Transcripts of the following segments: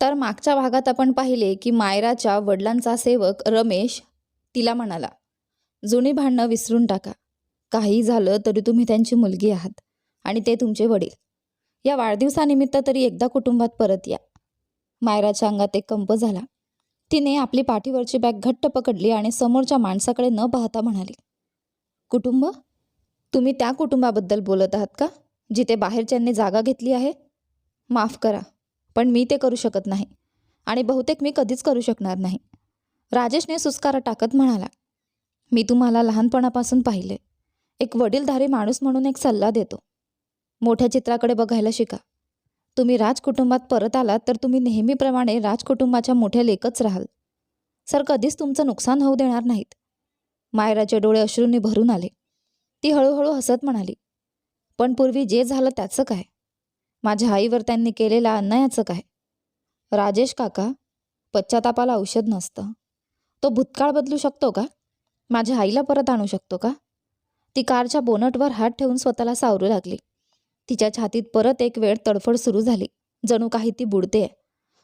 तर मागच्या भागात आपण पाहिले की मायराच्या वडिलांचा सेवक रमेश तिला म्हणाला जुनी भांडणं विसरून टाका. काही झालं तरी तुम्ही त्यांची मुलगी आहात आणि ते तुमचे वडील. या वाढदिवसानिमित्त तरी एकदा कुटुंबात परत या. मायराच्या अंगात एक कंप झाला. तिने आपली पाठीवरची बॅग घट्ट पकडली आणि समोरच्या माणसाकडे न पाहता म्हणाली कुटुंब तुम्ही त्या कुटुंबाबद्दल बोलत आहात का जिथे बाहेरच्यांनी जागा घेतली आहे? माफ करा. पण मी ते करू शकत नाही. आणि बहुतेक मी कधीच करू शकणार नाही. राजेशने सुस्कारा टाकत म्हणाला मी तुम्हाला लहानपणापासून पाहिले. एक वडीलधारी माणूस म्हणून एक सल्ला देतो. मोठ्या चित्राकडे बघायला शिका. तुम्ही राजकुटुंबात परत आलात तर तुम्ही नेहमीप्रमाणे राजकुटुंबाच्या मोठ्या लेखच राहाल. सर कधीच तुमचं नुकसान होऊ देणार नाहीत. मायराचे डोळे अश्रूंनी भरून आले. ती हळूहळू हसत म्हणाली पण पूर्वी जे झालं त्याचं काय? माझ्या आईवर त्यांनी केलेल्या अन्यायाचं काय? राजेश काका पश्चातापाला औषध नसतं. तो भूतकाळ बदलू शकतो का? माझ्या आईला परत आणू शकतो का? ती कारच्या बोनटवर हात ठेवून स्वतःला सावरू लागली. तिच्या छातीत परत एक वेळ तडफड सुरू झाली. जणू काही ती बुडते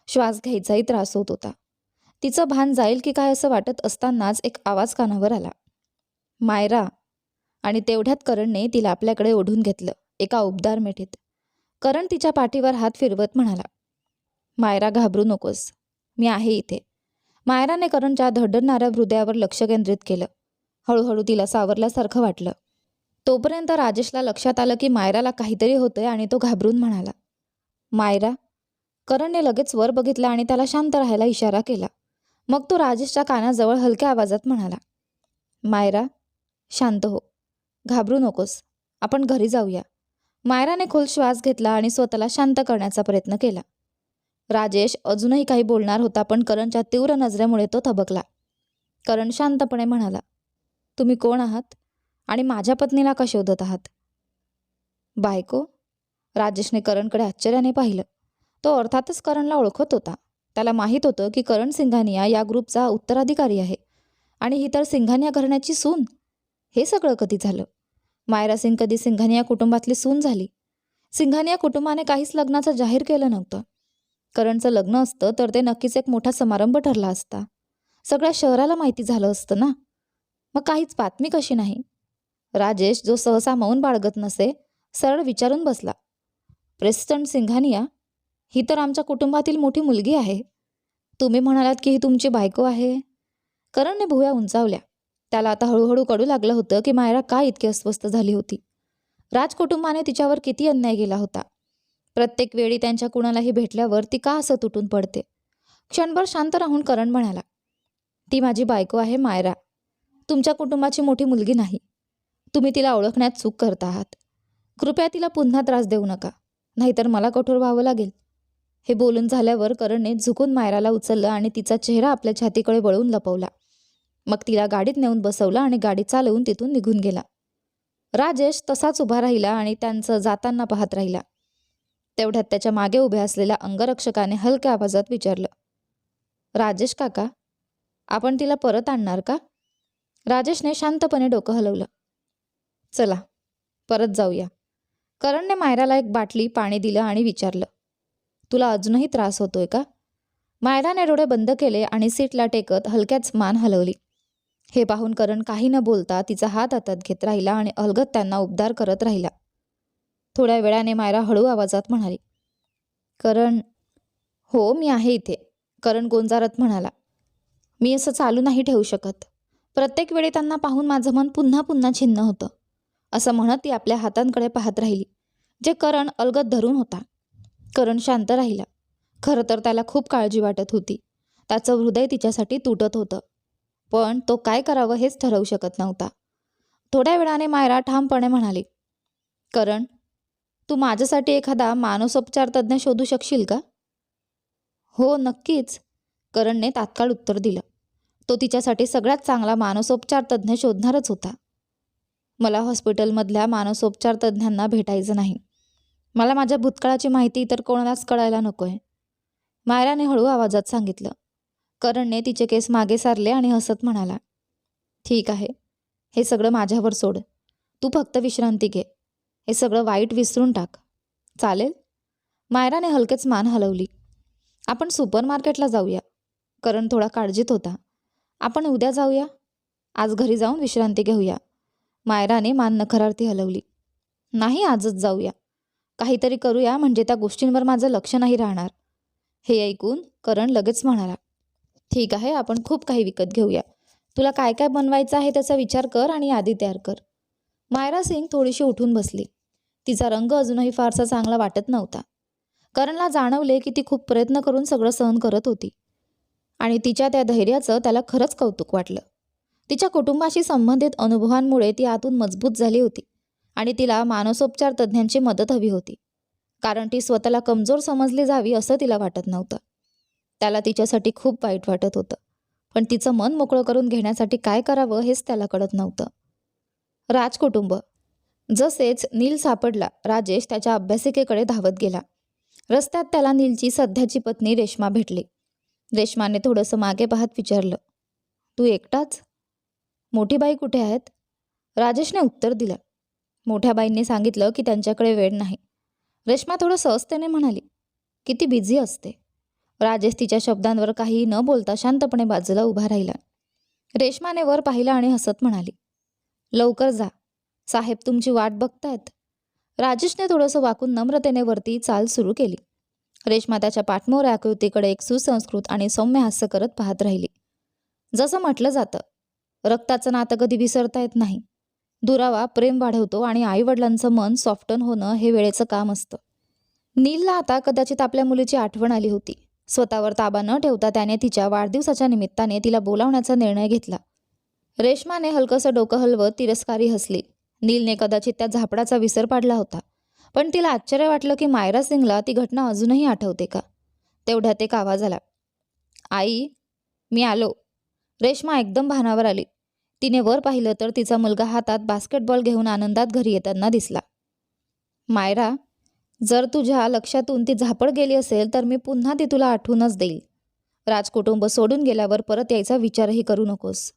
श्वास घ्यायचाही त्रास होत होता. तिचं भान जाईल की काय असं वाटत असतानाच एक आवाज कानावर आला. मायरा आणि तेवढ्यात करणने तिला आपल्याकडे ओढून घेतलं. एका उबदार मेठीत करण तिच्या पाठीवर हात फिरवत म्हणाला मायरा घाबरू नकोस. मी आहे इथे. मायराने करणच्या धडणाऱ्या हृदयावर लक्ष केंद्रित केलं. हळूहळू तिला सावरल्यासारखं वाटलं. तोपर्यंत राजेशला लक्षात आलं की मायराला काहीतरी होतंय आणि तो घाबरून म्हणाला मायरा. करणने लगेच वर बघितलं आणि त्याला शांत राहायला इशारा केला. मग तो राजेशच्या कानाजवळ हलक्या आवाजात म्हणाला मायरा शांत हो. घाबरू नकोस. आपण घरी जाऊया. मायराने खोल श्वास घेतला आणि स्वतःला शांत करण्याचा प्रयत्न केला. राजेश अजूनही काही बोलणार होता पण करणच्या तीव्र नजरेमुळे तो थबकला. करण शांतपणे म्हणाला तुम्ही कोण आहात आणि माझ्या पत्नीला का शोधत आहात? बायको. राजेशने करणकडे आश्चर्याने पाहिलं. तो अर्थातच करणला ओळखत होता. त्याला माहीत होतं की करण सिंघानिया या ग्रुपचा उत्तराधिकारी आहे. आणि ही तर सिंघानिया घराण्याची सून. हे सगळं कधी झालं? मायरा सिंग कधी सिंघानिया कुटुंबातली सून झाली? सिंघानिया कुटुंबाने काहीच लग्नाचं जाहीर केलं नव्हतं. करणचं लग्न असतं तर ते नक्कीच एक मोठा समारंभ ठरला असता. सगळ्या शहराला माहिती झालं असतं ना? मग काहीच बातमी कशी नाही? राजेश जो सहसा मौन बाळगत नसे सरळ विचारून बसला. प्रेस्टन सिंघानिया ही तर आमच्या कुटुंबातील मोठी मुलगी आहे. तुम्ही म्हणालात की ही तुमची बायको आहे. करणने भुव्या उंचावल्या. त्याला आता हळूहळू कळू लागलं होतं की मायरा का इतकी अस्वस्थ झाली होती. राजकुटुंबाने तिच्यावर किती अन्याय केला होता. प्रत्येक वेळी त्यांच्या कुणालाही भेटल्यावर ती का असं तुटून पडते? क्षणभर शांत राहून करण म्हणाला ती माझी बायको आहे मायरा. तुमच्या कुटुंबाची मोठी मुलगी नाही. तुम्ही तिला ओळखण्यात चूक करत आहात. कृपया तिला पुन्हा त्रास देऊ नका. नाहीतर मला कठोर व्हावं लागेल. हे बोलून झाल्यावर करणने झुकून मायराला उचललं आणि तिचा चेहरा आपल्या छातीकडे वळवून लपवला. मग तिला गाडीत नेऊन बसवलं आणि गाडी चालवून तिथून निघून गेला. राजेश तसाच उभा राहिला आणि त्यांचं जाताना पाहत राहिला. तेवढ्यात त्याच्यामागे उभ्या असलेल्या अंगरक्षकाने हलक्या आवाजात विचारलं राजेश काका आपण तिला परत आणणार का? राजेशने शांतपणे डोकं हलवलं. चला परत जाऊया. करणने मायराला एक बाटली पाणी दिलं आणि विचारलं तुला अजूनही त्रास होतोय का? मायराने डोळे बंद केले आणि सीटला टेकत हलक्याच मान हलवली. हे पाहून करण काही न बोलता तिचा हात हातात घेत राहिला आणि अलगत त्यांना उबदार करत राहिला. थोड्या वेळाने मायरा हळू आवाजात म्हणाली करण हो मी आहे इथे करण गोंजारत म्हणाला. मी असं चालू नाही ठेवू शकत. प्रत्येक वेळी त्यांना पाहून माझं मन पुन्हा पुन्हा छिन्न होतं असं म्हणत ती आपल्या हातांकडे पाहत राहिली जे करण अलगत धरून होता. करण शांत राहिला. खरं तर त्याला खूप काळजी वाटत होती. त्याचं हृदय तिच्यासाठी तुटत होतं. पण तो काय करावं हेच ठरवू शकत नव्हता. थोड्या वेळाने मायरा ठामपणे म्हणाली करण तू माझ्यासाठी एखादा मानसोपचार तज्ज्ञ शोधू शकशील का? हो नक्कीच. करणने तात्काळ उत्तर दिलं. तो तिच्यासाठी सगळ्यात चांगला मानसोपचार तज्ज्ञ शोधणारच होता. मला हॉस्पिटलमधल्या मानसोपचार तज्ज्ञांना भेटायचं नाही. मला माझ्या भूतकाळाची माहिती इतर कोणालाच कळायला नको आहे मायराने हळू आवाजात सांगितलं करणने तिचे केस मागे सारले आणि हसत म्हणाला ठीक आहे. हे सगळं माझ्यावर सोड. तू फक्त विश्रांती घे. हे सगळं वाईट विसरून टाक. चालेल? मायराने हलकेच मान हलवली. आपण सुपर मार्केटला जाऊया. करण थोडा काळजीत होता. आपण उद्या जाऊया? आज घरी जाऊन विश्रांती घेऊया. मायराने मान नखरार्थी हलवली. नाही आजच जाऊया. काहीतरी करूया म्हणजे त्या गोष्टींवर माझं लक्ष नाही राहणार. हे ऐकून करण लगेच म्हणाला ठीक आहे आपण खूप काही विकत घेऊया. तुला काय काय बनवायचं आहे त्याचा विचार कर आणि यादी तयार कर. मायरा सिंग थोडीशी उठून बसली. तिचा रंग अजूनही फारसा चांगला वाटत नव्हता. करणला जाणवले की ती खूप प्रयत्न करून सगळं सहन करत होती. आणि तिच्या त्या धैर्याचं त्याला खरंच कौतुक वाटलं. तिच्या कुटुंबाशी संबंधित अनुभवांमुळे ती आतून मजबूत झाली होती आणि तिला मानसोपचार तज्ज्ञांची मदत हवी होती. कारण ती स्वतःला कमजोर समजली जावी असं तिला वाटत नव्हतं. त्याला तिच्यासाठी खूप वाईट वाटत होतं. पण तिचं मन मोकळं करून घेण्यासाठी काय करावं हेच त्याला कळत नव्हतं. राजकुटुंब. जसेच नील सापडला राजेश त्याच्या अभ्यासिकेकडे धावत गेला. रस्त्यात त्याला नीलची सध्याची पत्नी रेश्मा भेटली. रेश्माने थोडंसं मागे पाहत विचारलं तू एकटाच? मोठी बाई कुठे आहेत? राजेशने उत्तर दिलं मोठ्या बाईंनी सांगितलं की त्यांच्याकडे वेळ नाही. रेश्मा थोडं सहजतेने म्हणाली किती बिझी असते. राजेश तिच्या शब्दांवर काही न बोलता शांतपणे बाजूला उभा राहिला. रेश्माने वर पाहिलं आणि हसत म्हणाली लवकर जा. साहेब तुमची वाट बघतायत. राजेशने थोडंसं वाकून नम्रतेने वरती चाल सुरू केली. रेश्मा त्याच्या पाठमोर आकृतीकडे एक सुसंस्कृत आणि सौम्य हास्य करत पाहत राहिली. जसं म्हटलं जातं रक्ताचं नातं कधी विसरता येत नाही. दुरावा प्रेम वाढवतो आणि आईवडिलांचं मन सॉफ्टन होणं हे वेळेचं काम असतं. नीलला आता कदाचित आपल्या मुलीची आठवण आली होती. स्वतःवर ताबा न ठेवता त्याने तिच्या वाढदिवसाच्या निमित्ताने तिला बोलावण्याचा निर्णय घेतला. रेश्माने हलकंसं डोकं हलवत तिरस्कारी हसली. नीलने कदाचित त्या झापडाचा विसर पाडला होता. पण तिला आश्चर्य वाटलं की मायरा सिंगला ती घटना अजूनही आठवते का? तेवढ्यात एक आवाज आला. आई मी आलो. रेश्मा एकदम भानावर आली. तिने वर पाहिलं तर तिचा मुलगा हातात बास्केटबॉल घेऊन आनंदात घरी येताना दिसला. मायरा जर तुझ्या लक्षातून ती झापड गेली असेल तर मी पुन्हा ती तुला आठवूनच देईल. राजकुटुंब सोडून गेल्यावर परत यायचा विचारही करू नकोस.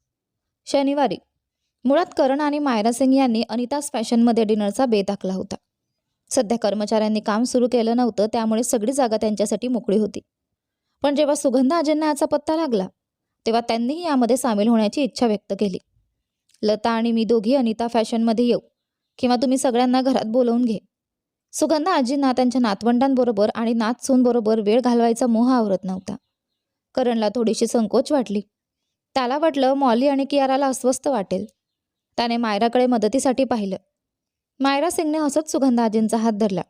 शनिवारी. मुळात करण आणि मायरा सिंग यांनी अनितास फॅशनमध्ये डिनरचा बे आखला होता. सध्या कर्मचाऱ्यांनी काम सुरू केलं नव्हतं त्यामुळे सगळी जागा त्यांच्यासाठी मोकळी होती. पण जेव्हा सुगंधा अजयंना याचा पत्ता लागला तेव्हा त्यांनीही यामध्ये सामील होण्याची इच्छा व्यक्त केली. लता आणि मी दोघी अनिता फॅशनमध्ये येऊ किंवा तुम्ही सगळ्यांना घरात बोलवून घे. सुगंधा आजींना त्यांच्या नातवंडांबरोबर आणि नातसूनबरोबर वेळ घालवायचा मोह आवरत नव्हता. करणला थोडीशी संकोच वाटली. त्याला वाटलं मॉली आणि कियाराला अस्वस्थ वाटेल. त्याने मायराकडे मदतीसाठी पाहिलं. मायरा सिंगने हसत सुगंधा आजींचा हात धरला.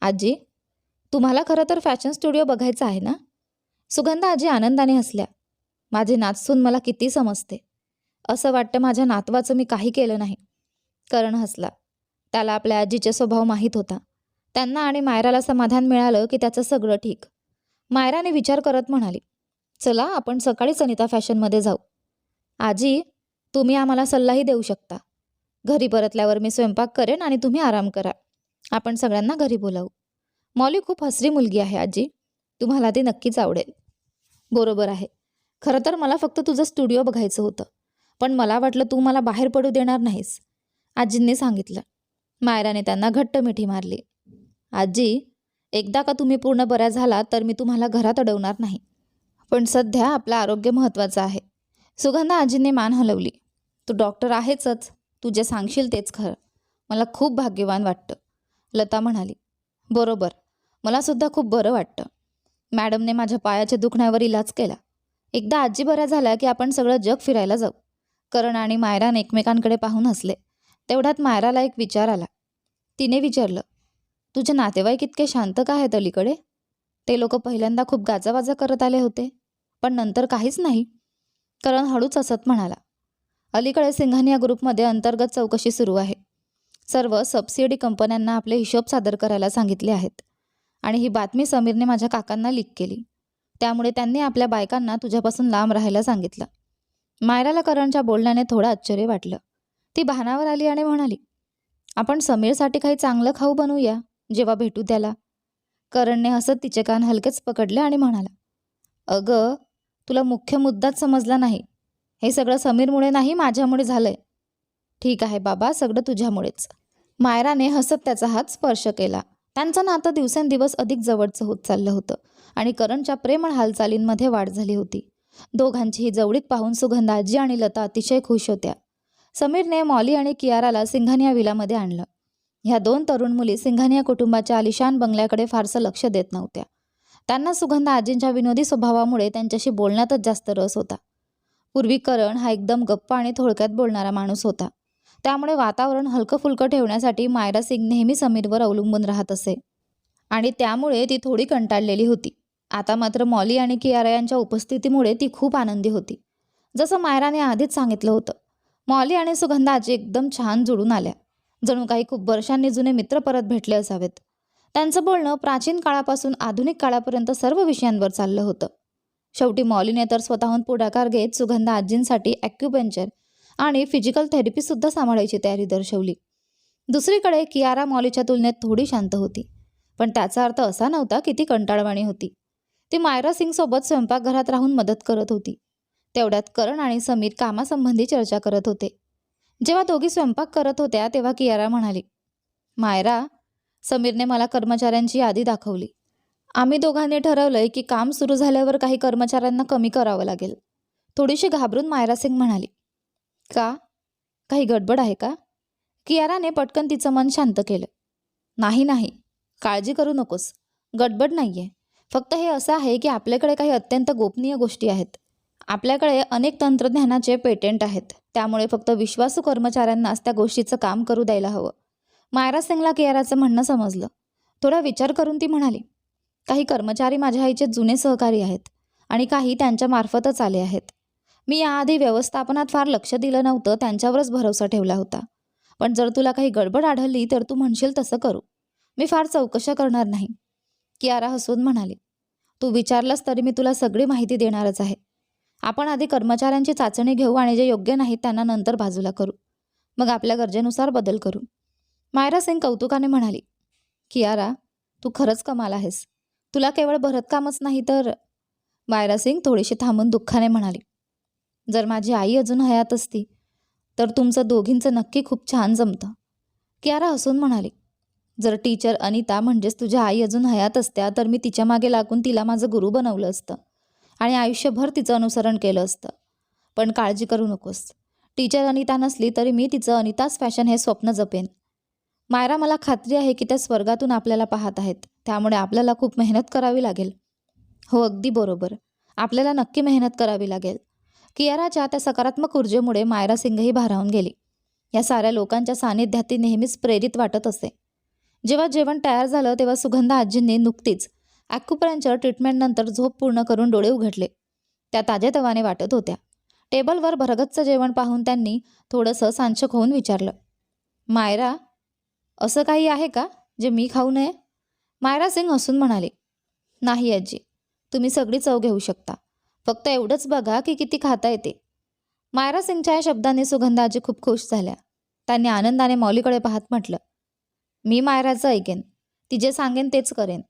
आजी तुम्हाला खरं तर फॅशन स्टुडिओ बघायचा आहे ना? सुगंधा आजी आनंदाने हसल्या. माझे नाचसून मला किती समजते. असं वाटतं माझ्या नातवाचं मी काही केलं नाही. करण हसला. त्याला आपल्या आजीचे स्वभाव माहीत होता. त्यांना आणि मायराला समाधान मिळालं की त्याचं सगळं ठीक. मायराने विचार करत म्हणाली चला आपण सकाळी सनिता फॅशनमध्ये जाऊ. आजी तुम्ही आम्हाला सल्लाही देऊ शकता. घरी परतल्यावर मी स्वयंपाक करेन आणि तुम्ही आराम करा. आपण सगळ्यांना घरी बोलावू. मॉली खूप हसरी मुलगी आहे आजी. तुम्हाला ती नक्कीच आवडेल. बरोबर आहे. खरं तर मला फक्त तुझं स्टुडिओ बघायचं होतं. पण मला वाटलं तू मला बाहेर पडू देणार नाहीस. आजींनी सांगितलं. मायराने त्यांना घट्ट मिठी मारली. आजी एकदा का तुम्ही पूर्ण बऱ्या झाला तर मी तुम्हाला घरात अडवणार नाही. पण सध्या आपलं आरोग्य महत्त्वाचं आहे. सुगंधा आजींनी मान हलवली. तू डॉक्टर आहेचच. तू जे सांगशील तेच खरं. मला खूप भाग्यवान वाटतं. लता म्हणाली. बरोबर. मला सुद्धा खूप बरं वाटतं. मॅडमने माझ्या पायाच्या दुखण्यावर इलाज केला. एकदा आजी बऱ्या झाल्या की आपण सगळं जग फिरायला जाऊ. करण आणि मायरान एकमेकांकडे पाहून हसले. तेवढ्यात मायराला एक विचार आला. तिने विचारलं तुझे नातेवाईक इतके शांत का आहेत अलीकडे? ते लोक पहिल्यांदा खूप गाजावाजा करत आले होते पण नंतर काहीच नाही. करण हळूच असत म्हणाला अलीकडे सिंघानिया ग्रुपमध्ये अंतर्गत चौकशी सुरू आहे. सर्व सबसिडी कंपन्यांना आपले हिशोब सादर करायला सांगितले आहेत. आणि ही बातमी समीरने माझ्या काकांना लीक केली. त्यामुळे त्यांनी आपल्या बायकांना तुझ्यापासून लांब राहायला सांगितलं. मायराला करणच्या बोलण्याने थोडं आश्चर्य वाटलं. ती भानावर आली आणि म्हणाली आपण समीरसाठी काही चांगलं खाऊ बनवूया जेव्हा भेटू त्याला. करणने हसत तिचे कान हलकेच पकडले आणि म्हणाला अगं तुला मुख्य मुद्दाच समजला नाही. हे सगळं समीरमुळे नाही माझ्यामुळे झालंय. ठीक आहे बाबा सगळं तुझ्यामुळेच. मायराने हसत त्याचा हात स्पर्श केला. त्यांचं नातं दिवसेंदिवस अधिक जवळचं होत चाललं होतं आणि करणच्या प्रेमळ हालचालींमध्ये वाढ झाली होती. दोघांची ही जवळीक पाहून सुगंधाजी आणि लता अतिशय खुश होत्या. समीरने मॉली आणि कियाराला सिंघानिया विलामध्ये आणलं. ह्या दोन तरुण मुली सिंघानिया कुटुंबाच्या आलिशान बंगल्याकडे फारसं लक्ष देत नव्हत्या. त्यांना सुगंधा आजींच्या विनोदी स्वभावामुळे त्यांच्याशी बोलण्यातच जास्त रस होता. पूर्वी करण हा एकदम गप्प आणि थोडक्यात बोलणारा माणूस होता. त्यामुळे वातावरण हलकं फुलकं ठेवण्यासाठी मायरा सिंग नेहमी समीरवर अवलंबून राहत असे. आणि त्यामुळे ती थोडी कंटाळलेली होती. आता मात्र मॉली आणि कियारा यांच्या उपस्थितीमुळे ती खूप आनंदी होती. जसं मायराने आधीच सांगितलं होतं मॉली आणि सुगंधा आजी एकदम छान जुळून आल्या. जणू काही खूप वर्षांनी जुने मित्र परत भेटले असावेत. त्यांचं बोलणं प्राचीन काळापासून आधुनिक काळापर्यंत सर्व विषयांवर चाललं होतं. शेवटी मॉलीने तर स्वतःहून पुढाकार घेत सुगंधा आजींसाठी ॲक्युपेंचर आणि फिजिकल थेरपीसुद्धा सांभाळायची तयारी दर्शवली. दुसरीकडे कियारा मॉलीच्या तुलनेत थोडी शांत होती. पण त्याचा अर्थ असा नव्हता की ती कंटाळवाणी होती. ती मायरा सिंगसोबत स्वयंपाकघरात राहून मदत करत होती. तेवढ्यात करण आणि समीर कामासंबंधी चर्चा करत होते. जेव्हा दोघी स्वयंपाक करत होत्या तेव्हा कियारा म्हणाली मायरा समीरने मला कर्मचाऱ्यांची यादी दाखवली. आम्ही दोघांनी ठरवलंय की काम सुरू झाल्यावर काही कर्मचाऱ्यांना कमी करावं लागेल. थोडीशी घाबरून मायरा सिंग म्हणाली का? काही गडबड आहे का? कियाराने पटकन तिचं मन शांत केलं. नाही नाही. काळजी करू नकोस. गडबड नाही आहे फक्त हे असं आहे की आपल्याकडे काही अत्यंत गोपनीय गोष्टी आहेत. आपल्याकडे अनेक तंत्रज्ञानाचे पेटेंट आहेत. त्यामुळे फक्त विश्वासू कर्मचाऱ्यांनाच त्या गोष्टीचं काम करू द्यायला हवं. मायरा सिंगला कियाराचं म्हणणं समजलं. थोडा विचार करून ती म्हणाली काही कर्मचारी माझ्या आईचे जुने सहकारी आहेत आणि काही त्यांच्या मार्फतच आले आहेत. मी याआधी व्यवस्थापनात फार लक्ष दिलं नव्हतं त्यांच्यावरच भरोसा ठेवला होता. पण जर तुला काही गडबड आढळली तर तू म्हणशील तसं करू. मी फार चौकशा करणार नाही. कियारा हसून म्हणाली तू विचारलंस तरी मी तुला सगळी माहिती देणारच आहे. आपण आधी कर्मचाऱ्यांची चाचणी घेऊ आणि जे योग्य नाहीत त्यांना नंतर बाजूला करू. मग आपल्या गरजेनुसार बदल करू. मायरा सिंग कौतुकाने म्हणाली कियारा तू खरंच कमाल आहेस. तुला केवळ भरतकामच नाही तर मायरा सिंग थोडीशी थांबून दुःखाने म्हणाली जर माझी आई अजून हयात असती तर तुमचं दोघींचं नक्की खूप छान जमतं. कियारा हसून म्हणाली जर टीचर अनिता म्हणजेच तुझ्या आई अजून हयात असत्या तर मी तिच्यामागे लागून तिला माझं गुरु बनवलं असतं. आणि आयुष्यभर तिचं अनुसरण केलं असतं. पण काळजी करू नकोस. टीचर अनिता नसली तरी मी तिचं अनिताच फॅशन हे स्वप्न जपेन. मायरा मला खात्री आहे की त्या स्वर्गातून आपल्याला पाहत आहेत. त्यामुळे आपल्याला खूप मेहनत करावी लागेल. हो अगदी बरोबर. आपल्याला नक्की मेहनत करावी लागेल. कियाराच्या त्या सकारात्मक ऊर्जेमुळे मायरा सिंगही भारावून गेली. या साऱ्या लोकांच्या सानिध्यात ती नेहमीच प्रेरित वाटत असे. जेव्हा जेवण तयार झालं तेव्हा सुगंधा आजींनी नुकतीच ॲक्युपरांच्या ट्रीटमेंटनंतर झोप पूर्ण करून डोळे उघडले. त्या ताजेतवाने वाटत होत्या. टेबलवर भरगच्च जेवण पाहून त्यांनी थोडंसं सांचक होऊन विचारलं मायरा असं काही आहे का जे मी खाऊ नये? मायरा सिंग हसून म्हणाले नाही आजी तुम्ही सगळी चव घेऊ शकता. फक्त एवढंच बघा की किती खाता येते. मायरा सिंगच्या या शब्दांनी सुगंधा आजी खूप खुश झाल्या. त्यांनी आनंदाने मौलीकडे पाहत म्हटलं मी मायराचं ऐकेन. ती जे सांगेन तेच करेन.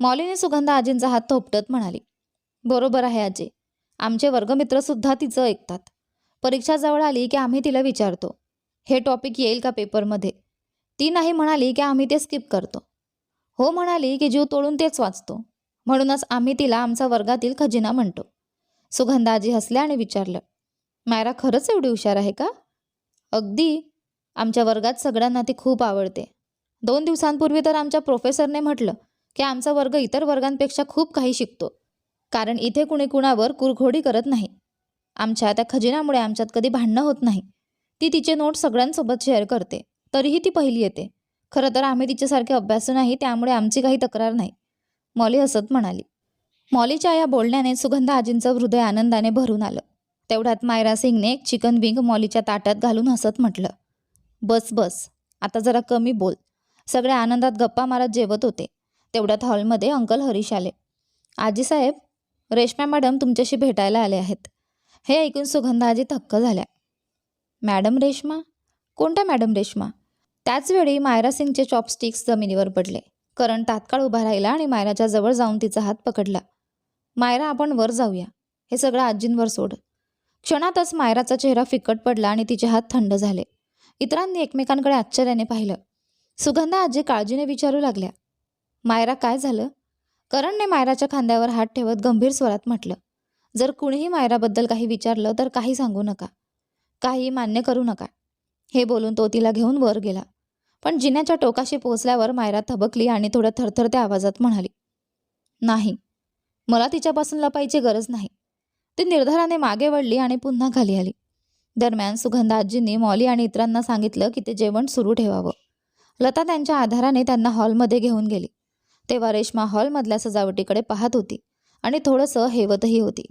मॉलीने सुगंधा आजींचा हात थोपटत म्हणाली बरोबर आहे आजी. आमचे वर्गमित्रसुद्धा तिचं ऐकतात. परीक्षा जवळ आली की आम्ही तिला विचारतो. हे टॉपिक येईल का पेपरमध्ये ती नाही म्हणाली की आम्ही ते स्किप करतो. हो म्हणाली की जीव तोडून तेच वाचतो. म्हणूनच आम्ही तिला आमचा वर्गातील खजिना म्हणतो. सुगंधा आजी हसल्या आणि विचारलं मायरा खरंच एवढी हुशार आहे का? अगदी. आमच्या वर्गात सगळ्यांना ती खूप आवडते. दोन दिवसांपूर्वी तर आमच्या प्रोफेसरने म्हटलं की आमचा वर्ग इतर वर्गांपेक्षा खूप काही शिकतो. कारण इथे कुणी कुणावर कुरघोडी करत नाही. आमच्या त्या खजिनामुळे आमच्यात कधी भांडणं होत नाही. ती तिचे नोट सगळ्यांसोबत शेअर करते. तरीही ती पहिली येते. खरं तर आम्ही तिच्यासारखे अभ्यासू नाही त्यामुळे आमची काही तक्रार नाही. मॉली हसत म्हणाली. मॉलीच्या या बोलण्याने सुगंधा आजींचं हृदय आनंदाने भरून आलं. तेवढ्यात मायरा सिंगने एक चिकन विंग मॉलीच्या ताटात घालून हसत म्हटलं बस बस आता जरा कमी बोल. सगळे आनंदात गप्पा मारत जेवत होते. तेवढ्यात हॉलमध्ये अंकल हरीश आले. आजीसाहेब रेश्मा मॅडम तुमच्याशी भेटायला आले आहेत. हे ऐकून सुगंधा आजी थक्क झाल्या. मॅडम रेश्मा? कोणत्या मॅडम रेश्मा? त्याचवेळी मायरा सिंगचे चॉपस्टिक्स जमिनीवर पडले. करण तात्काळ उभा राहिला आणि मायराच्या जवळ जाऊन तिचा हात पकडला. मायरा आपण वर जाऊया. हे सगळं आजींवर सोड. क्षणातच मायराचा चेहरा फिकट पडला आणि तिचे हात थंड झाले. इतरांनी एकमेकांकडे आश्चर्याने पाहिलं. सुगंधा आजी काळजीने विचारू लागल्या. मायरा काय झालं? करणने मायराच्या खांद्यावर हात ठेवत गंभीर स्वरात म्हटलं जर कुणीही मायराबद्दल काही विचारलं तर काही सांगू नका. काही मान्य करू नका. हे बोलून तो तिला घेऊन वर गेला. पण जिन्याच्या टोकाशी पोहोचल्यावर मायरा थबकली आणि थोड्या थरथरत्या आवाजात म्हणाली नाही मला तिच्यापासून लपायची गरज नाही. ती निर्धाराने मागे वळली आणि पुन्हा खाली आली. दरम्यान सुगंधा आजींनी मॉली आणि इतरांना सांगितलं की ते जेवण सुरू ठेवावं. लता त्यांच्या आधाराने त्यांना हॉलमध्ये घेऊन गेली. तेव्हा रेश्मा हॉलमधल्या सजावटीकडे पाहत होती आणि थोडंसं हेवतही होती.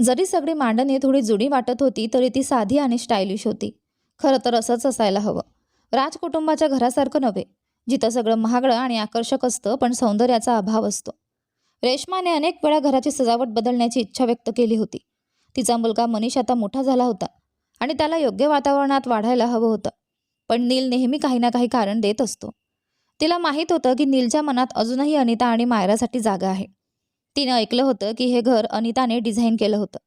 जरी सगळी मांडणी थोडी जुडी वाटत होती तरी ती साधी आणि स्टायलिश होती. खरं तर असंच असायला हवं. राजकुटुंबाच्या घरासारखं नव्हे जिथं सगळं महागडं आणि आकर्षक असतं पण सौंदर्याचा अभाव असतो. रेश्माने अनेक वेळा घराची सजावट बदलण्याची इच्छा व्यक्त केली होती. तिचा मुलगा मनीष आता मोठा झाला होता आणि त्याला योग्य वातावरणात वाढायला हवं होतं. पण नील नेहमी काही ना काही कारण देत असतो. तिला माहीत होतं की नीलच्या मनात अजूनही अनिता आणि मायरासाठी जागा आहे. तिनं ऐकलं होतं की हे घर अनिताने डिझाईन केलं होतं.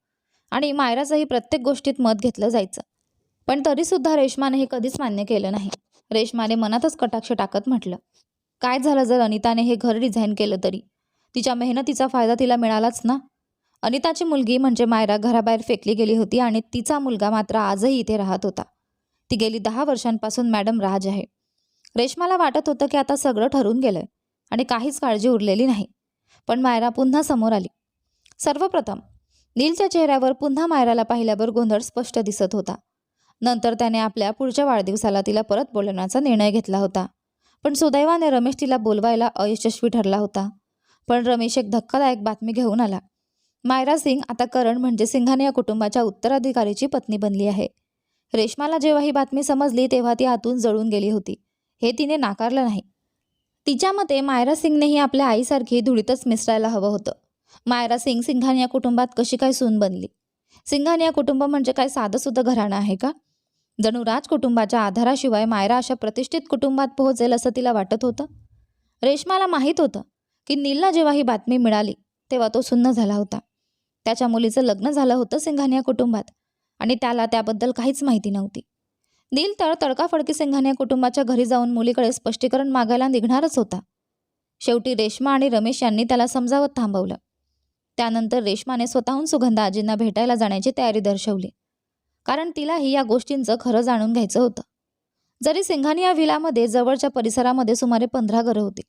आणि मायराचंही प्रत्येक गोष्टीत मत घेतलं जायचं. पण तरीसुद्धा रेश्माने हे कधीच मान्य केलं नाही. रेश्माने मनातच कटाक्ष टाकत म्हटलं काय झालं जर अनिताने हे घर डिझाईन केलं तरी? तिच्या मेहनतीचा फायदा तिला मिळालाच ना? अनिताची मुलगी म्हणजे मायरा घराबाहेर फेकली गेली होती आणि तिचा मुलगा मात्र आजही इथे राहत होता. ती गेली दहा वर्षांपासून मॅडम राज आहे. रेश्माला वाटत होतं की आता सगळं ठरून गेलंय आणि काहीच काळजी उरलेली नाही. पण मायरा पुन्हा समोर आली. सर्वप्रथम नीलच्या चेहऱ्यावर पुन्हा मायराला पाहिल्यावर गोंधळ स्पष्ट दिसत होता. नंतर त्याने आपल्या पुढच्या वाढदिवसाला तिला परत बोलवण्याचा निर्णय घेतला होता. पण सुदैवाने रमेश तिला बोलवायला अयशस्वी ठरला होता. पण रमेश एक धक्कादायक बातमी घेऊन आला. मायरा सिंग आता करण म्हणजे सिंघाने या कुटुंबाच्या उत्तराधिकारीची पत्नी बनली आहे. रेश्माला जेव्हा ही बातमी समजली तेव्हा ती आतून जळून गेली होती. हे तिने नाकारलं नाही. तिच्या मते मायरा सिंगनेही आपल्या आईसारखी धुळीतच मिसळायला हवं होतं. मायरा सिंग सिंघानिया कुटुंबात कशी काय सून बनली? सिंघानिया कुटुंब म्हणजे काय साधंसुद्धा घराणं आहे का? जणू राज कुटुंबाच्या आधाराशिवाय मायरा अशा प्रतिष्ठित कुटुंबात पोहोचेल असं तिला वाटत होतं? रेश्माला माहीत होतं की नीलला जेव्हा ही बातमी मिळाली तेव्हा तो सुन्न झाला होता. त्याच्या मुलीचं लग्न झालं होतं सिंघानिया कुटुंबात आणि त्याला त्याबद्दल काहीच माहिती नव्हती. नील तर तडकाफडकी सिंघानिया कुटुंबाच्या घरी जाऊन मुलीकडे स्पष्टीकरण मागायला निघणारच होता. शेवटी रेश्मा आणि रमेश यांनी त्याला समजावत थांबवलं. त्यानंतर रेश्माने स्वतःहून सुगंधा आजींना भेटायला जाण्याची तयारी दर्शवली. कारण तिलाही या गोष्टींचं खरं जाणून घ्यायचं होतं. जरी सिंघानिया व्हिलामध्ये जवळच्या परिसरामध्ये सुमारे पंधरा घरं होती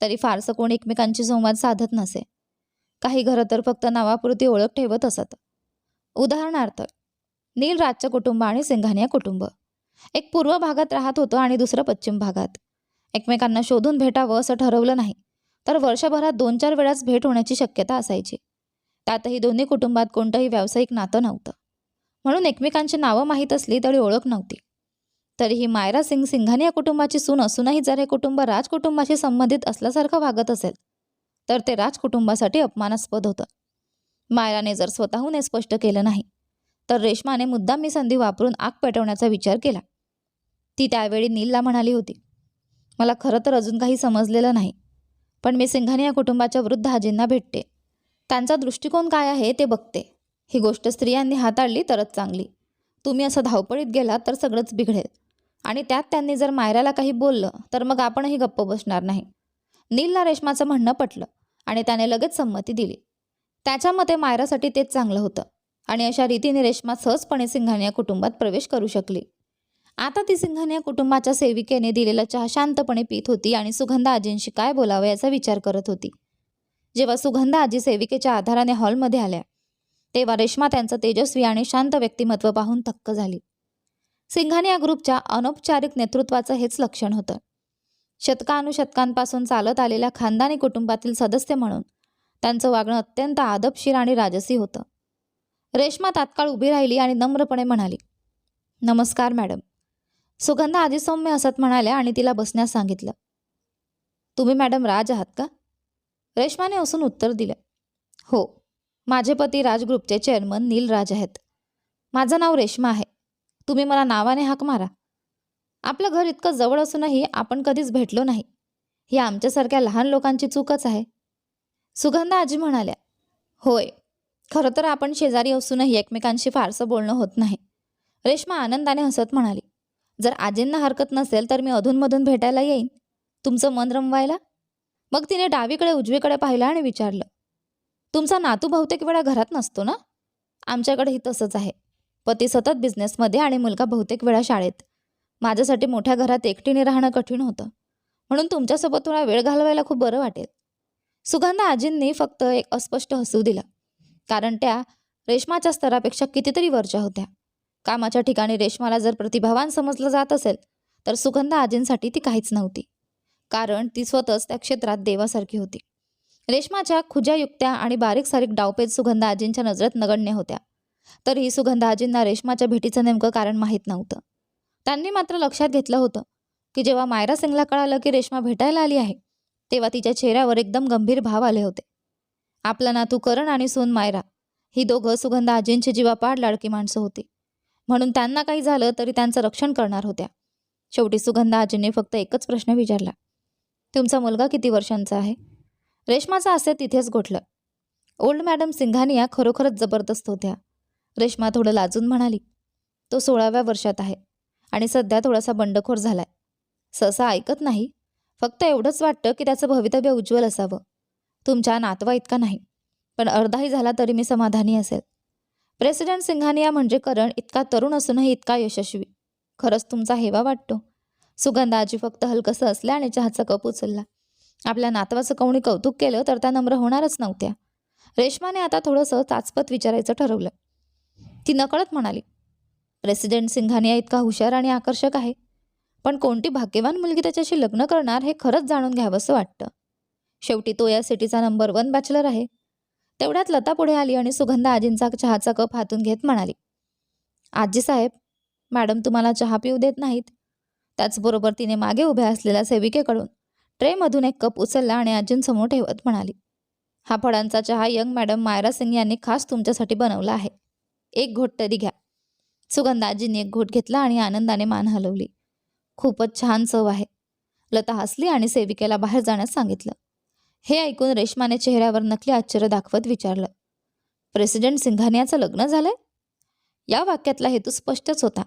तरी फारसं कोणी एकमेकांची संवाद साधत नसे. काही घरं तर फक्त नावापुरती ओळख ठेवत असत. उदाहरणार्थ नील राजचं कुटुंब आणि सिंघानिया कुटुंब. एक पूर्व भागात राहत होतं आणि दुसरं पश्चिम भागात. एकमेकांना शोधून भेटावं असं ठरवलं नाही तर वर्षभरात दोन चार वेळाच भेट होण्याची शक्यता असायची. त्यातही दोन्ही कुटुंबात कोणतंही व्यावसायिक नातं नव्हतं. म्हणून एकमेकांची नावं माहीत असली तरी ओळख नव्हती. तरीही मायरा सिंग सिंघानी या कुटुंबाची सून असूनही जर हे कुटुंब राजकुटुंबाशी संबंधित असल्यासारखं वागत असेल तर ते राजकुटुंबासाठी अपमानास्पद होतं. मायराने जर स्वतःहून हे स्पष्ट केलं नाही तर रेश्माने मुद्दाम मी संधी वापरून आग पेटवण्याचा विचार केला. ती त्यावेळी नीलला म्हणाली होती मला खरं तर अजून काही समजलेलं नाही पण मी सिंघाने या कुटुंबाच्या वृद्ध आजींना भेटते. त्यांचा दृष्टिकोन काय आहे ते बघते. ही गोष्ट स्त्रियांनी हाताळली तरच चांगली. तुम्ही असं धावपळीत गेलात तर सगळंच बिघडेल. आणि त्यात त्यांनी जर मायराला काही बोललं तर मग आपणही गप्प बसणार नाही. नीलला रेश्माचं म्हणणं पटलं आणि त्याने लगेच संमती दिली. त्याच्या मते मायरासाठी तेच चांगलं होतं. आणि अशा रीतीने रेश्मा सहजपणे सिंघानिया कुटुंबात प्रवेश करू शकली. आता ती सिंघानिया कुटुंबाच्या सेविकेने दिलेला चहा शांतपणे पित होती आणि सुगंधा आजींशी काय बोलावं याचा विचार करत होती. जेव्हा सुगंधा आजी सेविकेच्या आधाराने हॉलमध्ये आल्या तेव्हा रेश्मा त्यांचं तेजस्वी आणि शांत व्यक्तिमत्व पाहून थक्क झाली. सिंघानिया ग्रुपच्या अनौपचारिक नेतृत्वाचं हेच लक्षण होतं. शतकानुशतकांपासून चालत आलेल्या खानदानी कुटुंबातील सदस्य म्हणून त्यांचं वागणं अत्यंत आदबशीर आणि राजसी होतं. रेश्मा तात्काळ उभी राहिली आणि नम्रपणे म्हणाली नमस्कार मॅडम. सुगंधा आधी सौम्य असत म्हणाल्या आणि तिला बसण्यास सांगितलं तुम्ही मॅडम राज आहात का? रेश्माने असून उत्तर दिलं हो माझे पती राज ग्रुपचे चेअरमन नील राज आहेत. माझं नाव रेश्मा आहे. तुम्ही मला नावाने हाक मारा. आपलं घर इतकं जवळ असूनही आपण कधीच भेटलो नाही. ही आमच्यासारख्या लहान लोकांची चूकच आहे. सुगंधा आजी म्हणाल्या होय खरं तर आपण शेजारी असूनही एकमेकांशी फारसं बोलणं होत नाही. रेश्मा आनंदाने हसत म्हणाली जर आजींना हरकत नसेल तर मी अधूनमधून भेटायला येईन. तुमचं मन रमवायला? मग तिने डावीकडे उजवीकडे पाहिलं आणि विचारलं तुमचा नातू बहुतेक वेळा घरात नसतो ना? आमच्याकडेही तसंच आहे. पती सतत बिझनेसमध्ये आणि मुलगा बहुतेक वेळा शाळेत. माझ्यासाठी मोठ्या घरात एकटीने राहणं कठीण होतं. म्हणून तुमच्यासोबत थोडा वेळ घालवायला खूप बरं वाटेल. सुगंधा आजींनी फक्त एक अस्पष्ट हसू दिला. कारण त्या रेशमाच्या स्तरापेक्षा कितीतरी वरच्या होत्या. कामाच्या ठिकाणी रेशमाला जर प्रतिभावान समजलं जात असेल तर सुगंधा आजींसाठी ती काहीच नव्हती. कारण ती स्वतःच त्या क्षेत्रात देवासारखी होती. रेशमाच्या खुज्या युक्त्या आणि बारीक सारीक डावपेच सुगंधा आजींच्या नजरेत नगण्य होत्या. तरीही सुगंधा आजींना रेशमाच्या भेटीचं नेमकं कारण माहीत नव्हतं. त्यांनी मात्र लक्षात घेतलं होतं की जेव्हा मायरा सिंगला कळालं की रेशमा भेटायला आली आहे तेव्हा तिच्या चेहऱ्यावर एकदम गंभीर भाव आले होते. आपला नातू करण आणि सून मायरा. ही दोघं सुगंधा आजींची जीवापाड लाडकी माणसं होती. म्हणून त्यांना काही झालं तरी त्यांचं रक्षण करणार होत्या. शेवटी सुगंधा आजींनी फक्त एकच प्रश्न विचारला. तुमचा मुलगा किती वर्षांचा आहे? रेशमाचं असे तिथेच गोठलं. ओल्ड मॅडम सिंघानिया खरोखरच जबरदस्त होत्या. रेश्मा थोडं लाजून म्हणाली तो सोळाव्या वर्षात आहे आणि सध्या थोडासा बंडखोर झालाय. सहसा ऐकत नाही. फक्त एवढंच वाटतं की त्याचं भवितव्य उज्ज्वल असावं. तुमच्या नातवा इतका नाही. पण अर्धाही झाला तरी मी समाधानी असेल. प्रेसिडेंट सिंघानिया म्हणजे करण इतका तरुण असूनही इतका यशस्वी. खरंच तुमचा हेवा वाटतो. सुगंधाजी फक्त हलकसं असल्याने चहाचा कप उचलला. आपल्या नातवाचं कोणी कौतुक केलं तर त्या नम्र होणारच नव्हत्या. रेशमाने आता थोडंसं चाचपत विचारायचं ठरवलं. ती नकळत म्हणाली प्रेसिडेंट सिंघानिया इतका हुशार आणि आकर्षक आहे. पण कोणती भाग्यवान मुलगी त्याच्याशी लग्न करणार हे खरंच जाणून घ्यावंसं वाटतं. शेवटी तो या सिटीचा नंबर वन बॅचलर आहे. तेवढ्यात लता पुढे आली आणि सुगंधा आजींचा चहाचा कप हातून घेत म्हणाली आजी साहेब मॅडम तुम्हाला चहा पिऊ देत नाहीत. त्याचबरोबर तिने मागे उभ्या असलेल्या सेविकेकडून ट्रेमधून एक कप उचलला आणि आजींसमोर ठेवत म्हणाली हा फळांचा चहा यंग मॅडम मायरा सिंग यांनी खास तुमच्यासाठी बनवला आहे. एक घोट तरी घ्या. सुगंधा आजींनी एक घोट घेतला आणि आनंदाने मान हलवली. खूपच छान चव आहे. लता हसली आणि सेविकेला बाहेर जाण्यास सांगितलं. हे ऐकून रेशमाने चेहऱ्यावर नकली आश्चर्य दाखवत विचारलं प्रेसिडेंट सिंघानियाचं लग्न झालंय या वाक्यातला हेतू स्पष्टच होता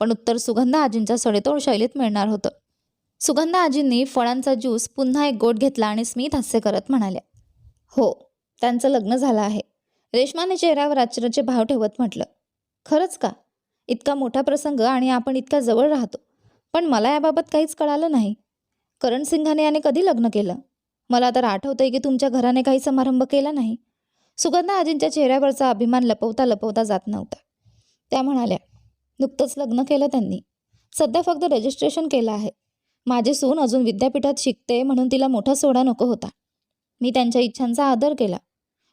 पण उत्तर सुगंधा आजींच्या सडेतोड शैलीत मिळणार होतं. सुगंधा आजींनी फळांचा ज्यूस पुन्हा एक गोट घेतला आणि स्मित हास्य करत म्हणाल्या हो त्यांचं लग्न झालं आहे रेशमाने चेहऱ्यावर आश्चर्याचे भाव ठेवत म्हटलं खरंच का? इतका मोठा प्रसंग आणि आपण इतका जवळ राहतो. पण मला याबाबत काहीच कळालं नाही. करण सिंघाने याने कधी लग्न केलं? मला तर आठवतंय की तुमच्या घराने काही समारंभ केला नाही. सुगंधा आजींच्या चेहऱ्यावरचा अभिमान लपवता लपवता जात नव्हता. त्या म्हणाल्या नुकतंच लग्न केलं त्यांनी. सध्या फक्त रजिस्ट्रेशन केलं आहे. माझी सून अजून विद्यापीठात शिकते म्हणून तिला मोठा सोडा नको होता. मी त्यांच्या इच्छांचा आदर केला.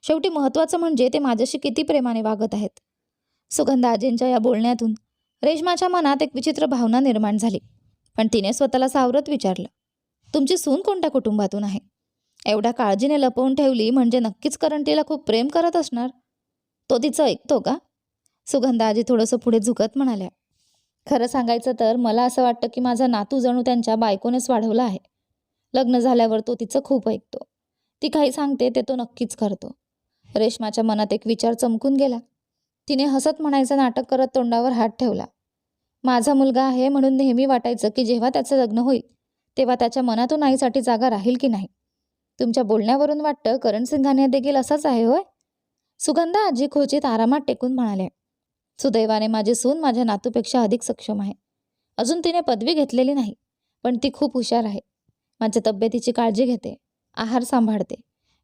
शेवटी महत्त्वाचं म्हणजे ते माझ्याशी किती प्रेमाने वागत आहेत. सुगंधा आजींच्या या बोलण्यातून रेशमाच्या मनात एक विचित्र भावना निर्माण झाली. पण तिने स्वतःला सावरत विचारलं तुमची सून कोणत्या कुटुंबातून आहे? एवढ्या काळजीने लपवून ठेवली म्हणजे नक्कीच करण तिला खूप प्रेम करत असणार. तो तिचं ऐकतो का? सुगंधा आजी थोडंसं पुढे झुकत म्हणाल्या. खरं सांगायचं तर मला असं वाटतं की माझा नातू जणू त्यांच्या बायकोनेच वाढवला आहे. लग्न झाल्यावर तो तिचं खूप ऐकतो. ती काही सांगते ते तो नक्कीच करतो. रेशमाच्या मनात एक विचार चमकून गेला. तिने हसत म्हणायचं नाटक करत तोंडावर हात ठेवला. माझा मुलगा आहे म्हणून नेहमी वाटायचं की जेव्हा त्याचं लग्न होईल तेव्हा त्याच्या मनातून आईसाठी जागा राहील की नाही? तुमच्या बोलण्यावरून वाटतं करण सिंघाने देखील असाच आहे होय? सुगंधा आजी खोचीत आरामात टेकून म्हणाल्या सुदैवाने माझी सून माझ्या नातूपेक्षा अधिक सक्षम आहे. अजून तिने पदवी घेतलेली नाही पण ती खूप हुशार आहे. माझ्या तब्येतीची काळजी घेते आहार सांभाळते.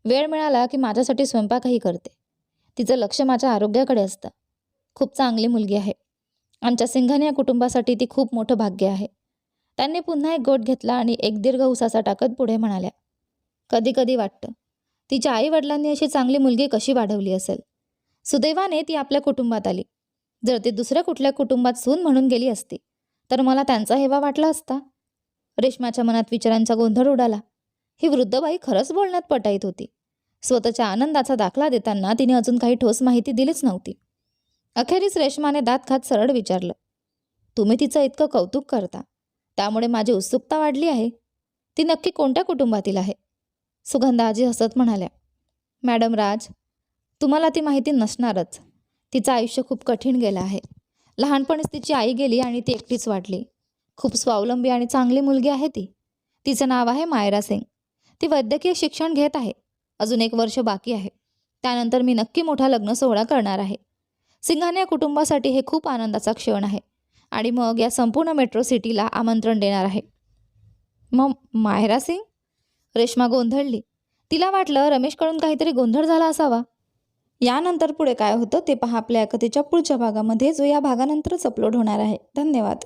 वेळ मिळाला की माझ्यासाठी स्वयंपाकही करते. तिचं लक्ष माझ्या आरोग्याकडे असतं. खूप चांगली मुलगी आहे. आमच्या सिंघाने या कुटुंबासाठी ती खूप मोठं भाग्य आहे. त्यांनी पुन्हा एक गोट घेतला आणि एक दीर्घ उसासा टाकत पुढे म्हणाल्या कधी कधी वाटतं. तिच्या आई वडिलांनी अशी चांगली मुलगी कशी वाढवली असेल? सुदैवाने ती आपल्या कुटुंबात आली. जर ती दुसऱ्या कुठल्या कुटुंबात सून म्हणून गेली असती तर मला त्यांचा हेवा वाटला असता. रेशमाच्या मनात विचारांचा गोंधळ उडाला. ही वृद्धबाई खरंच बोलण्यात पटाईत होती. स्वतःच्या आनंदाचा दाखला देताना तिने अजून काही ठोस माहिती दिलीच नव्हती. अखेरीस रेशमाने दात खात सरळ विचारलं तुम्ही तिचं इतकं कौतुक करता. त्यामुळे माझी उत्सुकता वाढली आहे. ती नक्की कोणत्या कुटुंबातील आहे? सुगंधाजी हसत म्हणाल्या मॅडम राज तुम्हाला ती माहिती नसणारच. तिचं आयुष्य खूप कठीण गेलं आहे. लहानपणीच तिची आई गेली आणि ती एकटीच वाढली खूप स्वावलंबी आणि चांगली मुलगी आहे ती. तिचं नाव आहे मायरा सिंग ती वैद्यकीय शिक्षण घेत आहे. अजून एक वर्ष बाकी आहे. त्यानंतर मी नक्की मोठा लग्न सोहळा करणार आहे. सिंघानिया कुटुंबासाठी हे खूप आनंदाचा क्षण आहे. आणि मग या संपूर्ण मेट्रो सिटीला आमंत्रण देणार आहे. मग मायरा सिंग रेश्मा गोंधळली. तिला वाटलं रमेशकडून काहीतरी गोंधळ झाला असावा. यानंतर पुढे काय होतं ते पहा आपल्या कथेच्या पुढच्या भागामध्ये जो या भागानंतरच अपलोड होणार आहे. धन्यवाद.